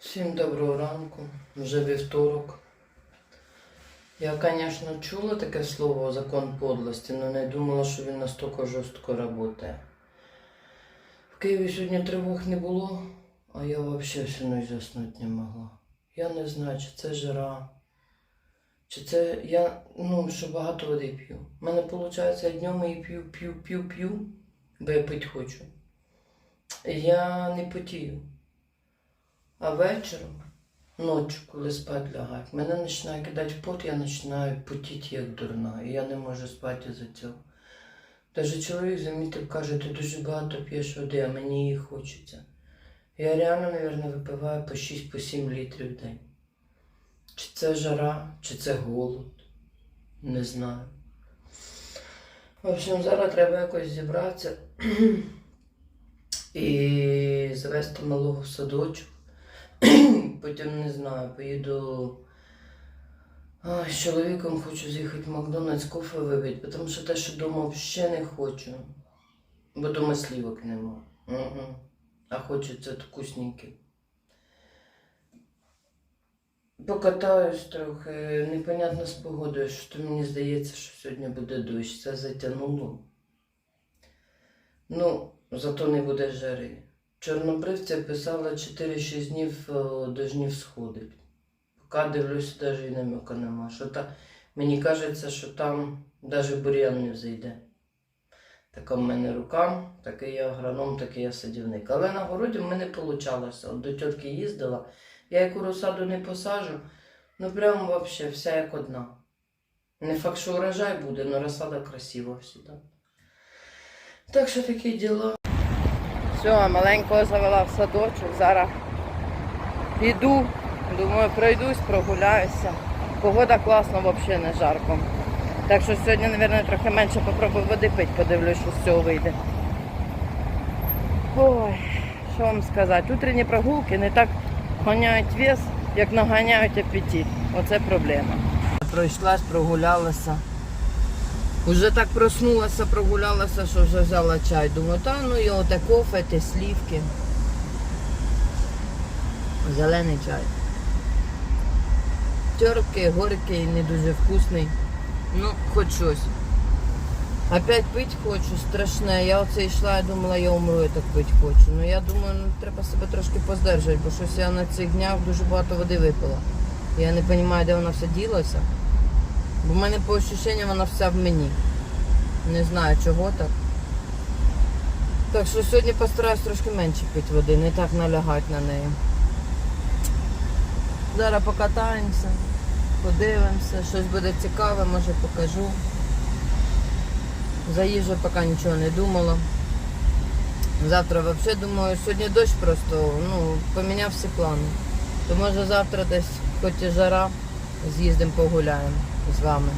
Всім доброго ранку, вже вівторок. Я, звісно, чула таке слово закон подлості, але не думала, що він настільки жорстко працює. В Києві сьогодні тривог не було, а я взагалі всю ніч заснути не могла. Я не знаю, чи це жара, чи це я ну, що багато води п'ю. У мене виходить, я днем і п'ю, п'ю, п'ю, п'ю, бо я пити хочу. Я не потію. А вечором, ночі, коли спати лягать, мене починає кидати пот, я починаю потіти як дурна, і я не можу спати за цього. Даже чоловік замітив, каже, ти дуже багато п'єш води, а мені її хочеться. Я реально, мабуть, випиваю по 6-7 літрів в день. Чи це жара, чи це голод, не знаю. В общем, зараз треба якось зібратися і завести малого в садочок. Потім не знаю, поїду. А, з чоловіком хочу з'їхати в Макдональдс кофе випити, тому що те, що вдома взагалі не хочу. Бо дома слівок нема. Угу. А хочеться вкусненьке. Покатаюсь трохи, непонятно з погодою, що мені здається, що сьогодні буде дощ. Це затягнуло. Ну, зато не буде жари. Чорнобривця писала 4-6 днів е, дождів сходить. Поки дивлюся, навіть і намека нема. Що та... Мені кажеться, що там навіть бур'ян не зайде. Така в мене рука, такий я агроном, такий я садівник. Але на городі в мене вийшло. От до тітки їздила, я яку розсаду не посажу, ну прямо взагалі вся як одна. Не факт, що урожай буде, але розсада красива всегда. Так що такі діла. Все, маленького завела в садочок. Зараз піду. Думаю, пройдусь, прогуляюся. Погода класна, взагалі не жарко. Так що сьогодні, мабуть, трохи менше попробую води пити, подивлюсь, що з цього вийде. Ой, що вам сказати, утренні прогулки не так ганяють вес, як наганяють апетит. Оце проблема. Пройшлась, прогулялася. Уже так проснулася, прогулялася, що вже взяла чай. Думаю, та ну і оте кофе, те слівки. Зелений чай. Терпкий, горький, не дуже вкусний. Ну, хоч щось. Опять пить хочу, страшне. Я оце йшла, я думала, я умру, я так пить хочу. Ну я думаю, ну треба себе трошки поздержати, бо щось я на цих днях дуже багато води випила. Я не розумію, де вона все ділася. Бо в мене по ощущенню вона вся в мені. Не знаю чого так. Так що сьогодні постараюсь трошки менше пити води, не так налягати на неї. Зараз покатаємося, подивимося, щось буде цікаве, може покажу. За їжу поки нічого не думала. Завтра взагалі думаю, сьогодні дощ просто ну, поміняв всі плани. То може завтра десь, хоч і жара, з'їздимо погуляємо з вами.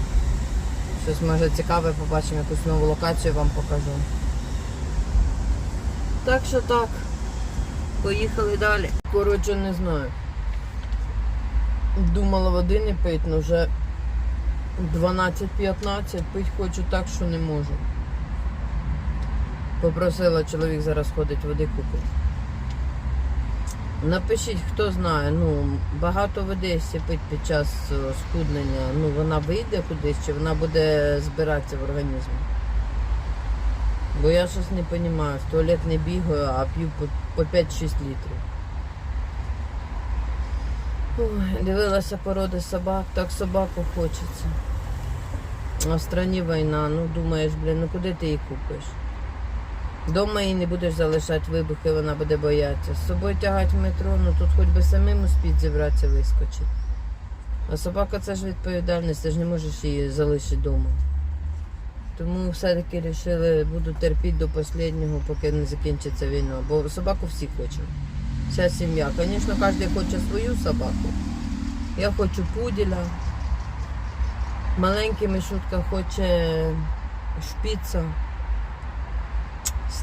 Щось може цікаве, побачимо якусь нову локацію вам покажу. Так що так. Поїхали далі. Коротше, не знаю. Думала води не пить, але вже 12-15 пить хочу так, що не можу. Попросила чоловік зараз ходить води купити. Напишіть, хто знає, ну багато води якщо пить під час е, схуднення, ну вона вийде кудись, чи вона буде збиратися в організмі. Бо я щось не розумію, в туалет не бігаю, а п'ю по 5-6 літрів. Ой, дивилася породи собак, так собаку хочеться. А в страні війна, ну думаєш, блін, ну куди ти її купиш? Дома її не будеш залишати вибухи, вона буде боятися. З собою тягати в метро, ну тут хоч би самим успіть зібратися, вискочити. А собака це ж відповідальність, ти ж не можеш її залишити вдома. Тому все-таки вирішили, буду терпіти до останнього, поки не закінчиться війна. Бо собаку всі хочуть. Вся сім'я. Звісно, кожен хоче свою собаку. Я хочу пуділя. Маленький Мишутка хоче шпіца.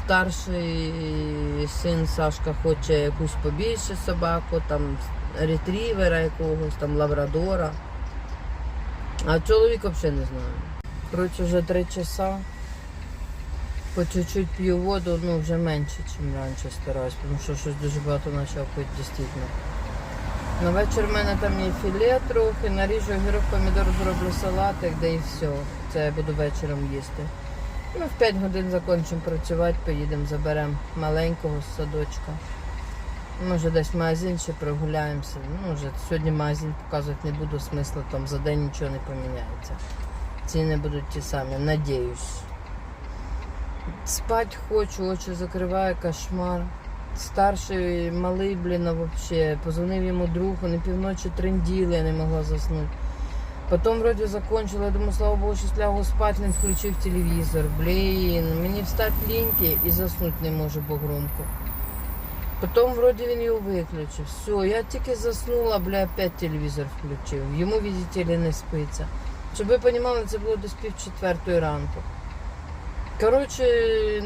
Старший син Сашка хоче якусь побільше собаку, там ретрівера якогось, там лабрадора. А чоловік взагалі не знаю. Коротше, вже три часа. По чуть-чуть п'ю воду, ну вже менше, ніж раніше стараюсь, тому що щось дуже багато почав пити дійсно. На вечір в мене там є філе трохи, наріжу огірок, помідор, зроблю салатик, де і все. Це я буду вечором їсти. Ну, в 5 годин закінчимо працювати, поїдемо, заберемо маленького з садочка. Може десь магазин ще прогуляємося. Ну, вже сьогодні магазин показувати не буду, смисла там за день нічого не поміняється. Ціни будуть ті самі, надіюсь. Спать хочу, очі закриваю, кошмар. Старший малий, блін, вообще. Позвонив йому друг, вони півночі тренділи, я не могла заснути. Потім вроді закончила, я думаю, слава Богу, щось лягу спати, він включив телевізор. Блін, мені встати ліньки і заснути не можу, бо громко. Потім вроді він його виключив. Все, я тільки заснула, бля, опять телевізор включив. Йому, видите ли, не спиться. Щоб ви розуміли, це було десь пів четвертої ранку. Коротше,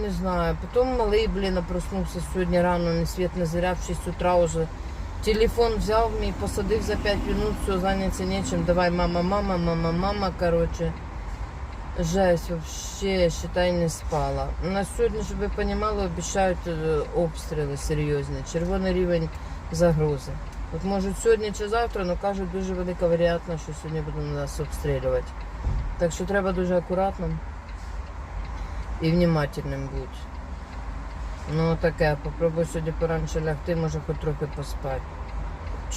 не знаю. Потім малий, блін, проснувся сьогодні рано, не світ не заряд, в 6 утра вже. Телефон взяв мій, посадив за 5 минут, все, зайнятися нечим. Давай, мама, мама, мама, мама, коротше. Жесть, вообще, считай, не спала. На сьогодні, щоб ви розуміли, обіцяють е, обстріли серйозні, червоний рівень загрози. От можуть сьогодні чи завтра, але кажуть, дуже велика вероятність, що сьогодні будуть нас обстрілювати. Так що треба дуже акуратним і внимательним бути. Ну таке, попробуй сьогодні поранше лягти, може хоч трохи поспати.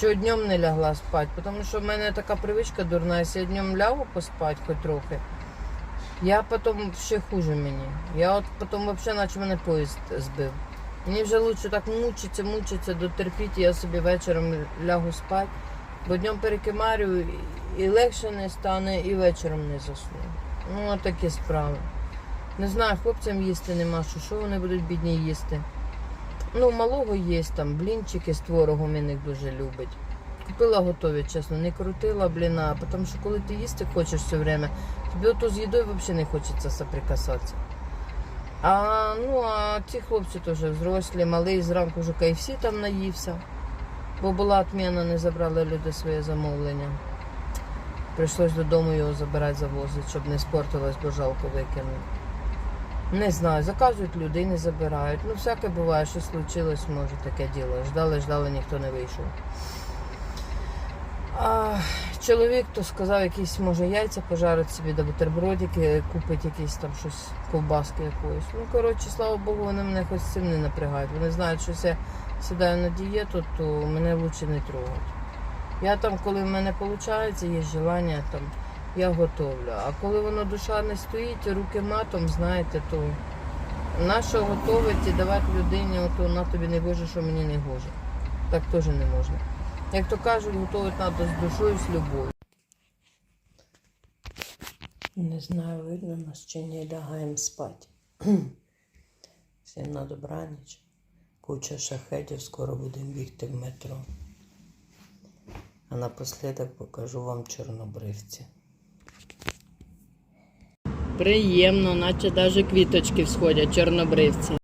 Чого днем не лягла спати? Тому що в мене така привичка дурна, якщо я днем лягу поспати хоч трохи, я потім ще хуже мені. Я от потім взагалі наче мене поїзд збив. Мені вже краще так мучиться, мучиться, дотерпіти, я собі вечором лягу спати, бо днем перекимарю і легше не стане, і вечором не засну. Ну, такі справи. Не знаю, хлопцям їсти нема, що, що вони будуть бідні їсти. Ну, малого є там, блінчики з творогом він їх дуже любить. Купила готові, чесно, не крутила, бліна, тому що коли ти їсти хочеш все время, тобі ото з їдою взагалі не хочеться соприкасатися. А ну а ці хлопці теж взрослі, малий зранку вже KFC там наївся, бо була отміна, не забрали люди своє замовлення. Прийшлось додому його забирати, завозити, щоб не спортилось, бо жалко викинути. Не знаю, заказують люди не забирають. Ну, всяке буває, що случилось, може таке діло. Ждали, ждали, ніхто не вийшов. А, чоловік то сказав, якісь може яйця пожарить собі до бутербродики, купить якісь там щось, ковбаски якоїсь. Ну, коротше, слава Богу, вони мене хоч з цим не напрягають. Вони знають, що я сідаю на дієту, то мене краще не трогати. Я там, коли в мене виходить, є желання, там, я готовлю. А коли воно душа не стоїть, руки матом, знаєте, то нащо готувати і давати людині, ото на тобі не гоже, що мені не гоже. Так теж не можна. Як то кажуть, готувати треба з душою, з любов'ю. Не знаю, видно нас чи не лягаємо спати. Всім на добраніч. Куча шахетів, скоро будемо бігти в метро. А напослідок покажу вам чорнобривці. Приємно, наче навіть квіточки всходять, чорнобривці.